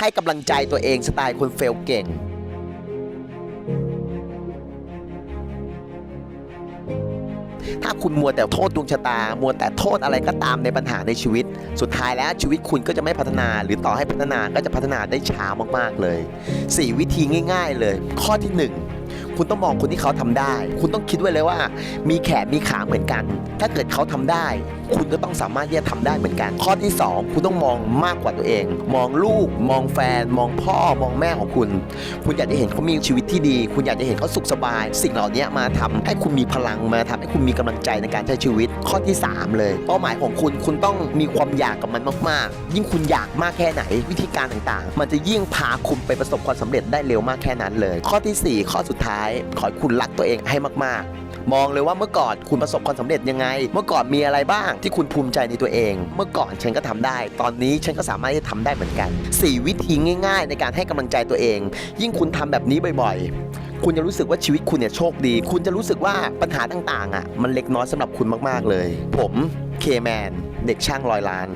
ให้กำลังใจตัวเองสไตล์คนเฟลเก่งถ้าคุณมัวแต่โทษดวงชะตา มัวแต่โทษอะไรก็ตามในปัญหาในชีวิต สุดท้ายแล้วชีวิตคุณก็จะไม่พัฒนา หรือต่อให้พัฒนาก็จะพัฒนาได้ช้ามากๆเลย 4 วิธีง่าย ๆ เลย ข้อที่ 1 คุณต้องมองคนที่เขาทำได้ คุณต้องคิดไว้เลยว่า มีแขนมีขาเหมือนกัน ถ้าเกิดเขาทำได้ คุณก็ต้องสามารถที่จะทำได้เหมือนกัน ข้อที่ 2 คุณต้องมองมากกว่าตัวเอง มองลูก มองแฟน มองพ่อ มองแม่ของคุณ คุณอยากจะเห็นเขามีชีวิตที่ดี คุณอยากจะเห็นเขาสุขสบาย สิ่งเหล่านี้มาทำให้คุณมีพลังมาทำให้คุณมีกำลังใจในการใช้ชีวิต ข้อที่ 3 เลย เป้าหมายของคุณคุณต้องมีความอยากกับมันมาก ๆ ยิ่งคุณอยากมากแค่ไหน วิธีการต่างๆ มันจะยิ่งพาคุณไปประสบความสำเร็จได้เร็วมากแค่นั้นเลย ข้อทีสี่4 ข้อสุดท้ายขอให้คุณรักตัวเองให้มากๆมองเลยว่าเมื่อก่อนคุณประสบความสำเร็จยังไง เมื่อก่อนมีอะไรบ้างที่คุณภูมิใจในตัวเอง เมื่อก่อนฉันก็ทำได้ ตอนนี้ฉันก็สามารถที่จะทำได้เหมือนกัน 4 วิธีง่าย ๆ ในการให้กำลังใจตัวเอง ยิ่งคุณทำแบบนี้บ่อยๆ คุณจะรู้สึกว่าชีวิตคุณเนี่ยโชคดี คุณจะรู้สึกว่าปัญหาต่างๆอะมันเล็กน้อยสำหรับคุณมากๆเลย ผมเคแมนเด็กช่างรอยล้าน